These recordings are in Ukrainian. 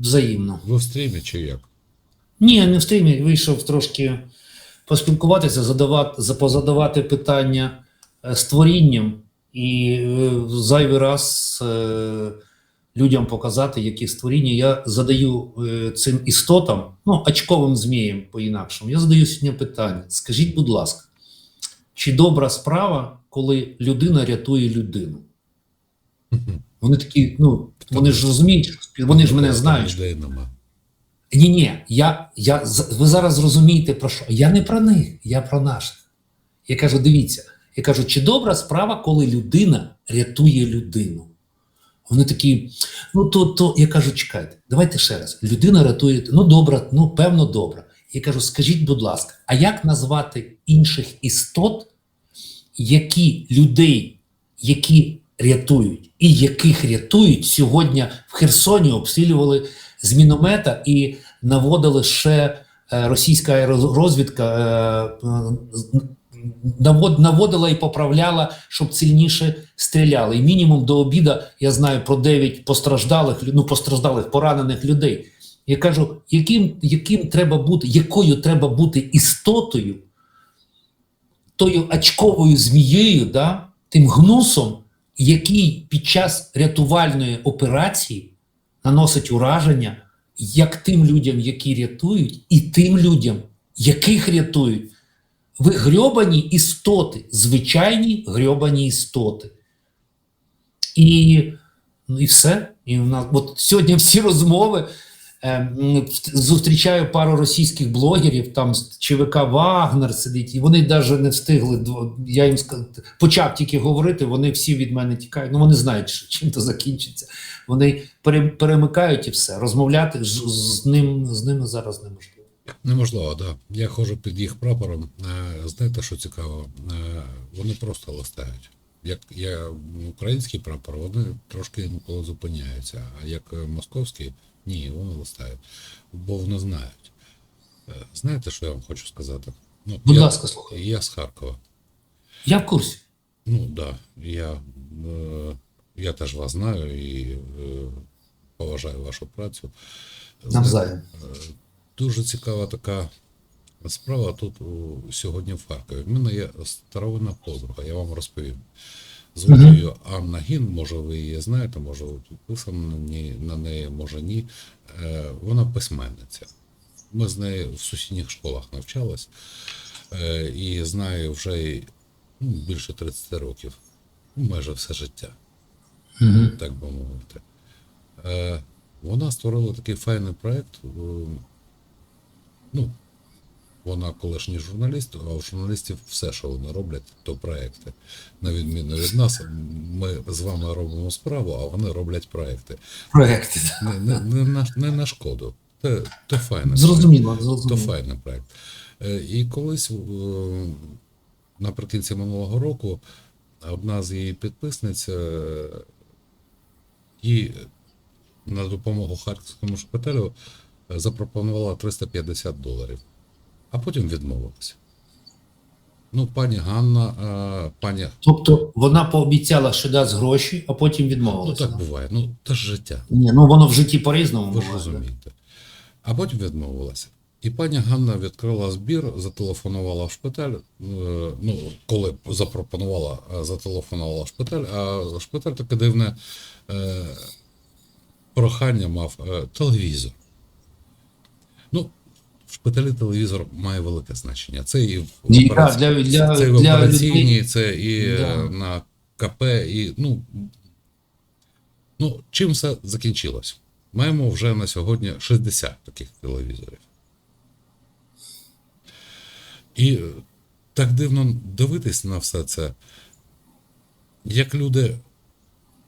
взаємно. Ви в стрімі чи як? Ні, не в стрімі. Вийшов трошки поспілкуватися, задавати, позадавати питання е, з творінням і е, зайвий раз е, людям показати, які створіння. Я задаю цим істотам, ну, очковим змієм по-інакшому. Я задаю сьогодні питання. Скажіть, будь ласка, чи добра справа, коли людина рятує людину? Вони такі, ну, вони ж розуміють, вони ж мене знають. Ні, ні, я, я, ви зараз зрозумієте про що. Я не про них, я про наших. Я кажу, дивіться, я кажу, чи добра справа, коли людина рятує людину? Вони такі, ну то, то я кажу, чекайте, давайте ще раз. Людина рятує, ну добра, ну певно, добра. Я кажу, скажіть, будь ласка, а як назвати інших істот, які людей, які рятують, і яких рятують сьогодні в Херсоні обстрілювали з міномета і наводили ще е, російська аеророзвідка е, навод, наводила і поправляла, щоб сильніше стріляли. І мінімум до обіда я знаю про 9 постраждалих, ну, постраждалих, поранених людей. Я кажу, яким, яким треба бути, якою треба бути істотою, тою очковою змією, да, тим гнусом, який під час рятувальної операції наносить ураження як тим людям, які рятують, і тим людям, яких рятують. Ви грьобані істоти, звичайні грьобані істоти. І, ну, і все. І в нас, от сьогодні всі розмови. Е, м, в- зустрічаю пару російських блогерів, там ЧВК Вагнер сидить, і вони навіть не встигли. Я їм ска- почав тільки говорити, вони всі від мене тікають. Ну вони знають, що чим то закінчиться. Вони пере- перемикають і все. Розмовляти з, з ним з ними зараз неможливо. Неможливо. Да. Я ходжу під їх прапором. Е, Знаєте, що цікаво? Е, Вони просто листають. Як я український прапор, вони трошки інколи зупиняються, а як е, московський, ні, вони листають. Бо вони знають. Е, Знаєте, що я вам хочу сказати? Ну, Будь я, ласка, слухай. Я з Харкова. Я в курсі. Ну так, да, я, е, я теж вас знаю і е, поважаю вашу працю. Навзаєм. Дуже цікава така справа тут у, сьогодні в Харкові. В мене є старовинна подруга, я вам розповім. Мгм. Анна Гін, може ви її знаєте, може ви підписані на неї, може ні. Е, вона письменниця. Ми з нею в сусідніх школах навчались е, і знаю вже ну, більше 30 років, ну, майже все життя так би мовити. Е, вона створила такий файний проєкт. Ну, вона колишній журналіст, а у журналістів все, що вони роблять, то проекти. На відміну від нас, ми з вами робимо справу, а вони роблять проекти. Проекти. Не, не, не, на, не на шкоду. Це, то файне. Зрозуміло, То файний проект. Е, І колись е, наприкінці минулого року одна з її підписниць е, їй на допомогу харківському шпиталю запропонувала 350 доларів, а потім відмовилася. Ну, пані Ганна, е, пані. Тобто вона пообіцяла, що дасть гроші, а потім відмовилася. Ну так буває. Ну, це ж життя. Ні, ну воно в житті по-різному. Ви ж розумієте. А потім відмовилася. І пані Ганна відкрила збір, зателефонувала в шпиталь. е, Ну, коли запропонувала, е, зателефонувала в шпиталь, а шпиталь таке дивне прохання мав телевізор. В шпиталі телевізор має велике значення. Це і в, операці- для- для- це і в операційній, це і е, Да. на КП, і ну, Ну, чим все закінчилось? Маємо вже на сьогодні 60 таких телевізорів. І е, так дивно дивитись на все це. Як люди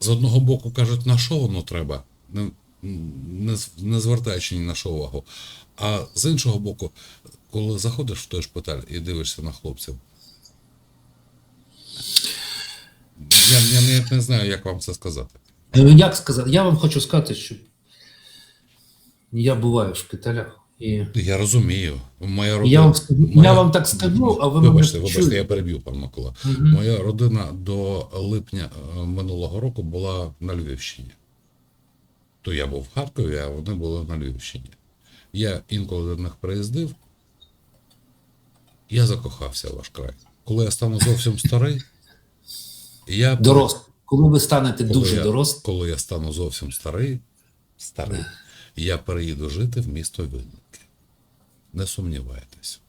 з одного боку кажуть, на що воно треба, не, звертаючи ні на що увагу. А з іншого боку, коли заходиш в той шпиталь і дивишся на хлопців. Я, я навіть не знаю, як вам це сказати. Е, Як сказати? Я вам хочу сказати, що я буваю в шпиталях. І Я розумію. Моя родина. я вам, скажу- моя- я вам так скажу, а ви вибачте, мене вибачте, я переб'ю, пан Микола. Мгм. Моя родина до липня е, минулого року була на Львівщині. То я був в Харкові, а вони були на Львівщині. Я інколи до них приїздив, я закохався в ваш край. Коли я стану зовсім старий, я Дорослий. Коли ви станете коли дуже дорослим, Коли я стану зовсім старий, старий, я переїду жити в місто Винники. Не сумнівайтесь.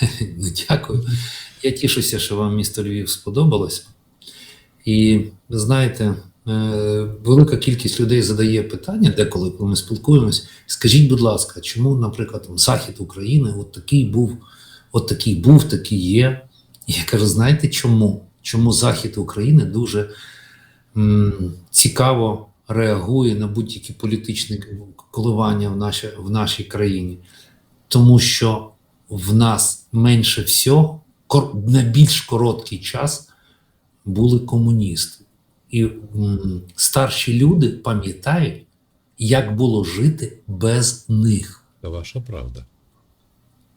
Ну, Дякую. Я тішуся, що вам місто Львів сподобалося. І ви знаєте, велика кількість людей задає питання, деколи, коли ми спілкуємось. Скажіть, будь ласка, чому, наприклад, захід України от такий був, от такий був, такий є. І я кажу, знаєте чому? Чому захід України дуже м, цікаво реагує на будь-які політичні коливання в, нашій, в нашій країні? Тому що в нас менше всього на більш короткий час були комуністи. І м, старші люди пам'ятають, як було жити без них. Це ваша правда.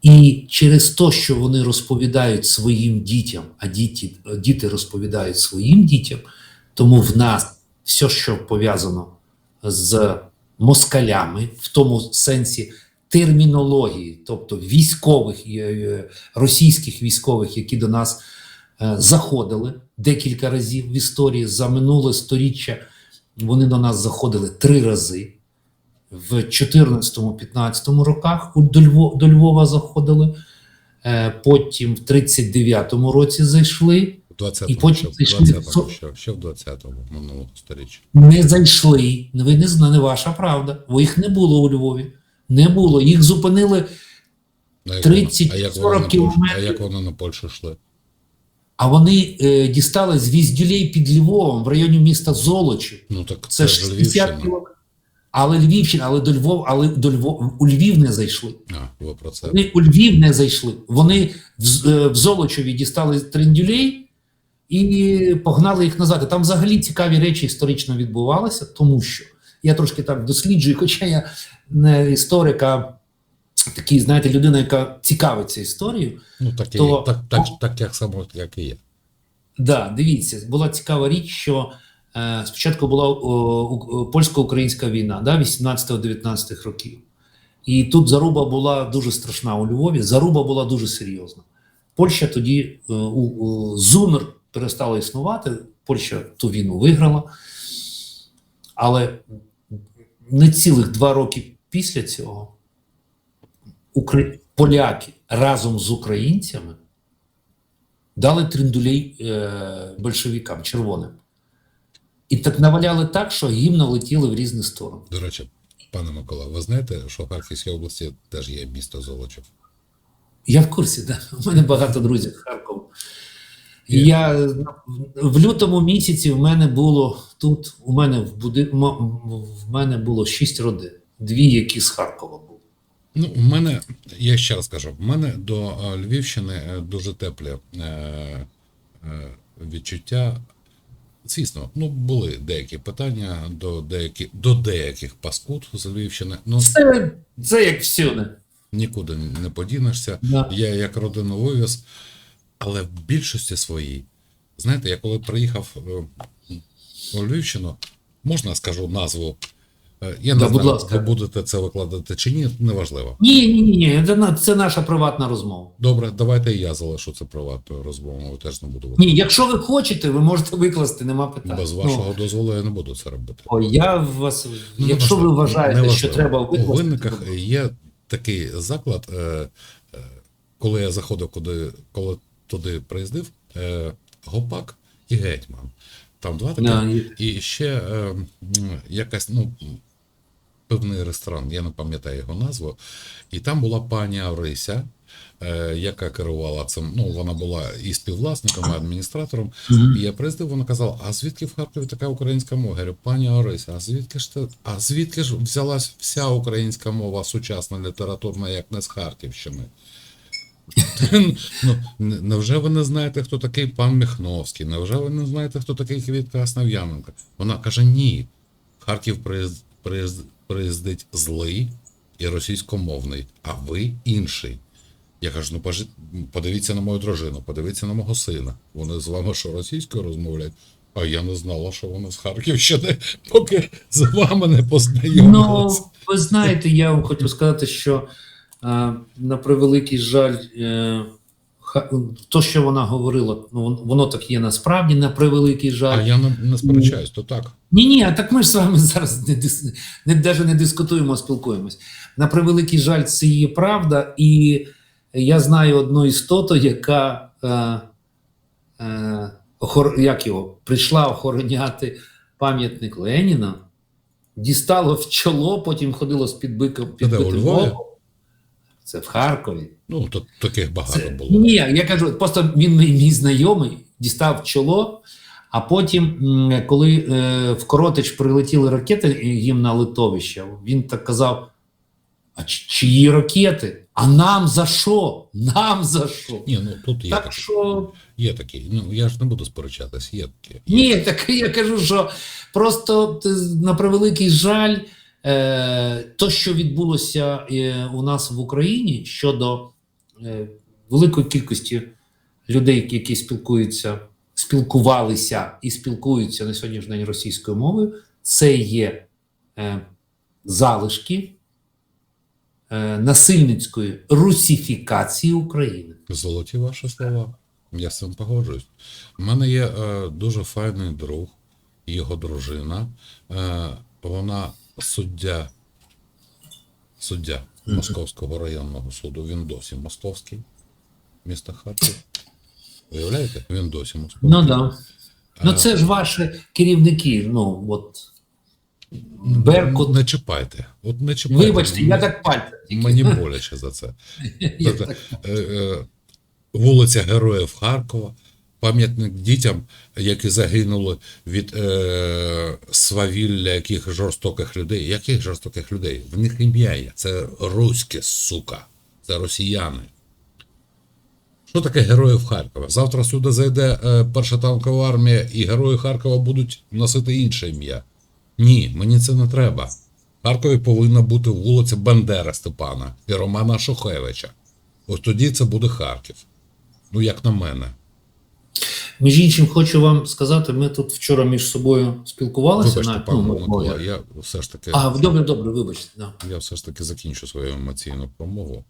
І через те, що вони розповідають своїм дітям, а діти, діти розповідають своїм дітям, тому в нас все, що пов'язано з москалями, в тому сенсі термінології, тобто військових е, е, російських військових, які до нас е, заходили декілька разів в історії за минуле сторіччя, вони до нас заходили три рази. В 14-15 роках до, Львова, до Львова заходили, е, потім в 39-му році зайшли, В 20-му, І потім в зайшли 20-му, в- ще, ще в 20-му минулого сторіччя. не зайшли. Ви не знаєте, не ваша правда. Бо їх не було у Львові. Не було. Їх зупинили, А як 30-40 вони- а як вони на Польщу- кілометрів. А як вони на Польщу йшли? А вони е, дістали з Віздюлей під Львовом в районі міста Золочів. Ну так Це, це, ж ж 60 кілометрів. Але Львівщина, але до Львова, але до Львова, у Львів не зайшли. А, ви про це. Вони у Львів не зайшли. Вони в, е, в Золочеві дістали трендюлей і погнали їх назад. І там взагалі цікаві речі історично відбувалися, тому що я трошки так досліджую, хоча я не історик, а такий, знаєте, людина, яка цікавиться історією. Ну так і то- так, так, так як само, як і є. Да, дивіться, була цікава річ, що е, спочатку була польсько-українська війна, да, 18-19 років. І тут заруба була дуже страшна у Львові. Заруба була дуже серйозна. Польща тоді е, у, у ЗУНР перестала існувати. Польща ту війну виграла. Але не цілих два роки після цього Укра... поляки разом з українцями дали трендулей е, большевикам червоним. І так наваляли так, що гімна летіли в різні сторони. До речі, пане Микола, ви знаєте, що в Харківській області теж є місто Золочів? Я в курсі, да. у мене багато друзів з Харкова. І Я в лютому місяці в мене було тут, у мене в буди... в мене було шість родин, дві, які з Харкова були. Ну, в мене, я ще раз кажу, в мене до е, Львівщини е, дуже теплі е, відчуття. Звісно, ну були деякі питання до деяких, до деяких паскуд з Львівщини. Ну, Це, це як всюди. нікуди не подінешся. Да. Я як родину вивіз, але в більшості своїй, знаєте, я коли приїхав у Львівщину, можна скажу назву. Е, Я не Да, будь ласка. ви будете це викладати чи ні, неважливо. Ні, ні, ні, ні, це, наша приватна розмова. Добре, давайте і я залишу це приватною розмовою, теж не буду Ні, якщо ви хочете, ви можете викласти, нема питань. Без Ну, вашого дозволу я не буду це робити. О, я вас, Ну, якщо ви вважаєте, неважливо. що треба у винниках є такий заклад. Е, е, коли я заходив, куди, коли туди приїздив, е, гопак і гетьман. Там два такі. Да, і- І ще е, якась, ну, певний ресторан, я не пам'ятаю його назву. І там була пані Орися, е, яка керувала цим. Ну, вона була і співвласником, і адміністратором. І я приїздив, вона казала: а звідки в Харкові така українська мова? Я говорю, пані Орися, а звідки ж ти, а звідки ж взялась вся українська мова сучасна літературна, як не з Харківщини? ну, невже ви не знаєте, хто такий пан Міхновський? Невже ви не знаєте, хто такий Квітка Основ'яненко? Вона каже: ні. Харків приїзд, приїзд, приїздить злий і російськомовний, а ви інший. Я кажу: ну пожи- подивіться на мою дружину, подивіться на мого сина. Вони з вами що російською розмовляють? А я не знала, що вона з Харківщини, поки з вами не Ну, ви знаєте, я вам хочу сказати, що е, на превеликий жаль, е, то, що вона говорила, ну, воно так є насправді, на превеликий жаль. А я не, не сперечаюсь, то так. Ні, ні, а так ми ж з вами зараз не, не навіть не дискутуємо, а спілкуємось. На превеликий жаль, це є правда, і я знаю одну істоту, яка е, е, охор... як його, прийшла охороняти пам'ятник Леніна, дістала в чоло, потім ходила з підбиком Це де, у підбитим Львові? оком. Це в Харкові. Ну, то таких багато Це, було. ні, я кажу, просто він мій, мій знайомий, дістав чоло, а потім, коли е, в Коротич прилетіли ракети їм на литовище, він так казав: а чиї ракети? А нам за що? Нам за що? Ні, ну тут є Так такі. що Є такі. Ну я ж не буду сперечатись, є такі. ні, так я кажу, що просто на превеликий жаль, то, що відбулося е, у нас в Україні щодо е, великої кількості людей, які спілкуються, спілкувалися і спілкуються на сьогоднішній день російською мовою, це є е, залишки е, насильницької русифікації України. Золоті ваші слова. Я з цим погоджуюсь. У мене є е, дуже файний друг, його дружина. Е, вона суддя, суддя Московського районного суду. Він досі московський, міста Харків. Уявляєте? Він досі московський. Ну да. Ну, це ж ваші керівники. Ну от Беркут. Не чіпайте. От не чіпайте. Вибачте, я так пальцем. Мені боляче за це. Тобто, так- е, е, вулиця Героїв Харкова, пам'ятник дітям, які загинули від е, свавілля яких жорстоких людей. Яких жорстоких людей? В них ім'я є. Це руське, сука. Це росіяни. Що таке героїв Харкова? Завтра сюди зайде е, перша танкова армія, і герої Харкова будуть носити інше ім'я. Ні, мені це не треба. В Харкові повинна бути вулиця Бандера Степана і Романа Шухевича. Ось тоді це буде Харків. Ну, як на мене. Між іншим, хочу вам сказати, ми тут вчора між собою спілкувалися. Вибачте, на, пане ну, Микола, я все ж таки, А, добре, добре, вибачте. Да. я все ж таки закінчу свою емоційну промову.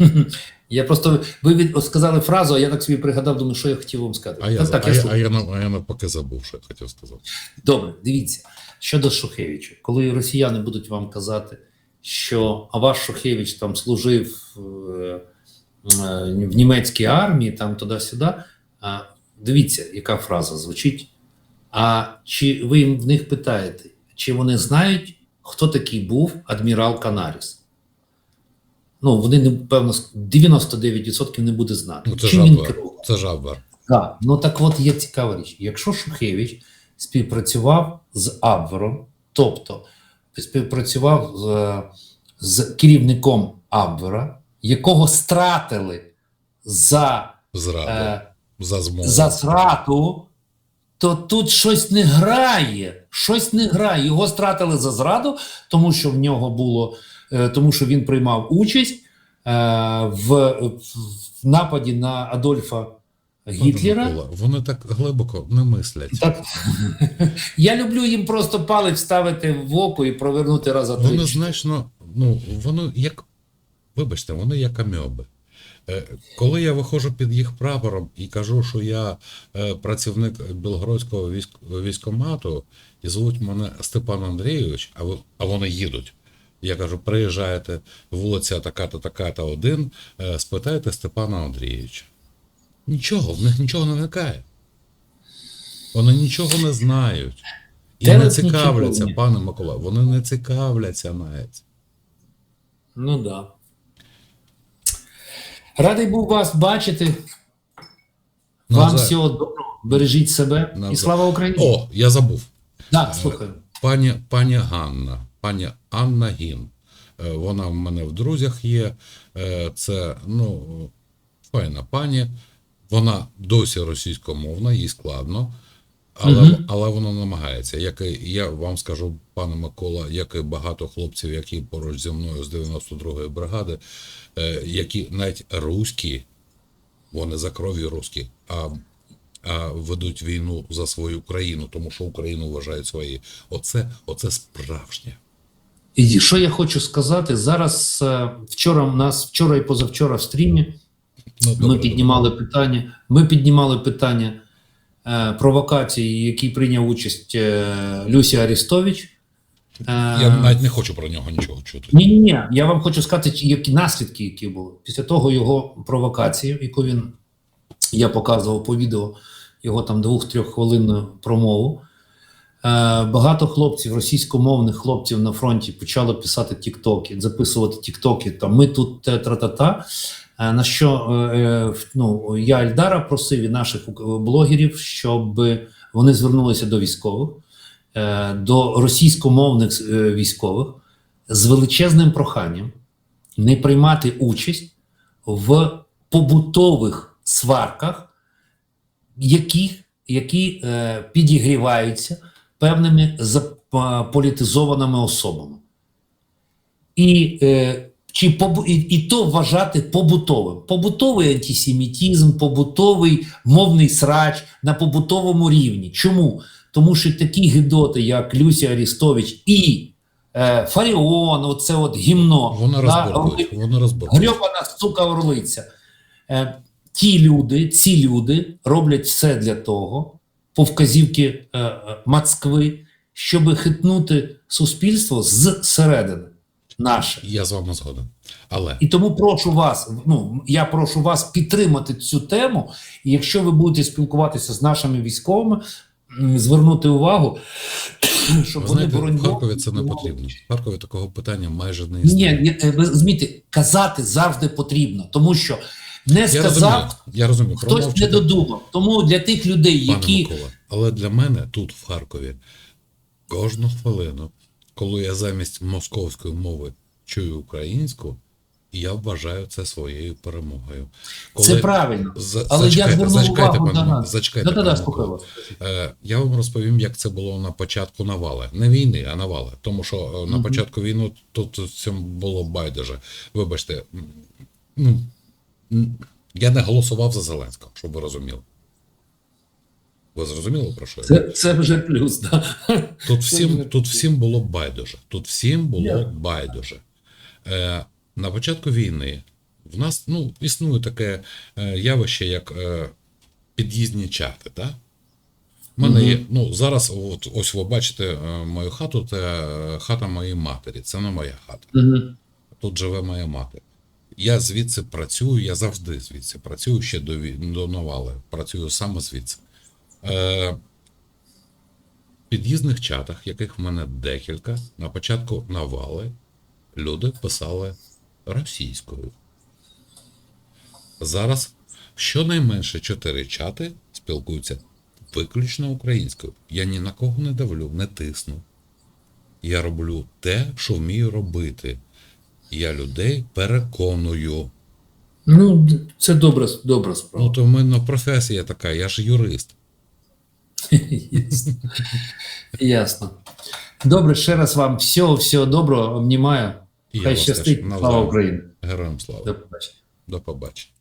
Я просто ви від, сказали фразу, а я так собі пригадав, думаю, що я хотів вам сказати. А я, так, а, я, а, я, а я навпаки забув, що я хотів сказати. Добре, дивіться. Щодо Шухевича, коли росіяни будуть вам казати, що а ваш Шухевич там служив е, е, в німецькій армії, там туди-сюди. Дивіться, яка фраза звучить. А чи ви в них питаєте, чи вони знають, хто такий був адмірал Канаріс? Ну, вони, напевно, 99% не буде знати. Ну, це Чим він Це жабер. Так, ну так от є цікава річ. Якщо Шухевич співпрацював з Абвером, тобто співпрацював з, з керівником Абвера, якого стратили за, Зрада. е, за змову. за зраду, то тут щось не грає. Щось не грає. Його стратили за зраду, тому що в нього було, е, тому що він приймав участь е, в, в нападі на Адольфа Гітлера. Вони так глибоко не мислять. Так, я люблю їм просто палець ставити в око і провернути раз три. Вони значно, ну, вони як, вибачте, вони як амьоби. Е, Коли я виходжу під їх прапором і кажу, що я е, працівник Білгородського військ, військомату, і звуть мене Степан Андрійович, а, вони їдуть. Я кажу, приїжджаєте, вулиця така-то, така-то один, е, спитайте Степана Андрійовича. Нічого, в них нічого не виникає. Вони нічого не знають. І Та не цікавляться, пане Микола, вони не цікавляться навіть. Ну так. Да. Радий був вас бачити. Вам Навзаєм. всього доброго. Бережіть себе. І слава Україні! О, я забув. Так, слухаю. Пані, пані Ганна, пані Анна Гін. Е, Вона в мене в друзях є. Е, Це ну, файна пані. Вона досі російськомовна, їй складно. Але, Мгм. але вона намагається. Як і я вам скажу, пане Микола, як і багато хлопців, які поруч зі мною з 92-ї бригади, е, які навіть руські, вони за кров'ю руські, а а ведуть війну за свою країну, тому що Україну вважають своєю. Оце, оце справжнє. І що я хочу сказати зараз? е, Вчора у нас вчора і позавчора в стрімі Ну, ми добре, піднімали питання. Ми піднімали питання провокації, які прийняв участь е, Люсі Арістович. Е, Я навіть не хочу про нього нічого чути. Ні, ні, ні. Я вам хочу сказати, які наслідки, які були після того його провокації, яку він я показував по відео його там двох-трьох хвилинну промову. Е, багато хлопців, російськомовних хлопців на фронті почали писати тіктоки, записувати тіктоки. Там ми тут тра-та-та. Е, на що е, е, ну, я Альдара просив і наших блогерів, щоб вони звернулися до військових, до російськомовних військових з величезним проханням не приймати участь в побутових сварках, які, які підігріваються певними заполітизованими особами. І, е, чи побу, і, і то вважати побутовим. Побутовий антисемітизм, побутовий мовний срач на побутовому рівні. Чому? Тому що такі гидоти, як Люсі Арістович і е, Фаріон, оце от гімно, Вони да, грьобана сука орлиця. Е, ті люди, ці люди роблять все для того, по вказівки е, е, Москви, щоб хитнути суспільство зсередини наше. Я з вами згоден. Але І тому прошу вас, ну я прошу вас підтримати цю тему. І якщо ви будете спілкуватися з нашими військовими, звернути увагу, щоб ви вони знаєте, боронь в Харкові це не потрібно. В Харкові такого питання майже не Ні, існує. ні, е, ви розумієте, казати завжди потрібно, тому що не я розумію, сказав, я розумію. хтось не додумав. Тому для тих людей, пане які Микола. Але для мене тут, в Харкові, кожну хвилину, коли я замість московської мови чую українську, я вважаю це своєю перемогою. це правильно. За- Але я зачекайте, звернув зачекайте, увагу пане, на зачекайте, вас. Е, я вам розповім, як це було на початку навали. Не війни, а навали. Тому що е, на Мгм. початку війни тут цьому було байдуже. Вибачте, ну, я не голосував за Зеленського, щоб ви розуміли. Ви зрозуміли про що я? Це, це вже плюс. Да? Тут всім, вже- тут всім було байдуже. Тут всім було Я- байдуже. Е, на початку війни в нас ну, існує таке е, явище, як е, під'їзні чати. Да? У мене є, ну, зараз, от, ось ви бачите е, мою хату, це е, хата моєї матері. Це не моя хата. Мгм. Тут живе моя мати. Я звідси працюю, я завжди звідси працюю ще до, до навали. Працюю саме звідси. Е, в під'їзних чатах, яких в мене декілька, на початку навали, люди писали російською. Зараз щонайменше чотири чати спілкуються виключно українською. Я ні на кого не давлю, не тисну. Я роблю те, що вмію робити. Я людей переконую. Ну, це добра, добра справа. Ну, то в мене професія така, я ж юрист. Ясно. Ясно. Добре, ще раз вам всього, всього доброго, обнімаю. Хай щастить. Слава Україні. Героям слава. До побачення. До побачення.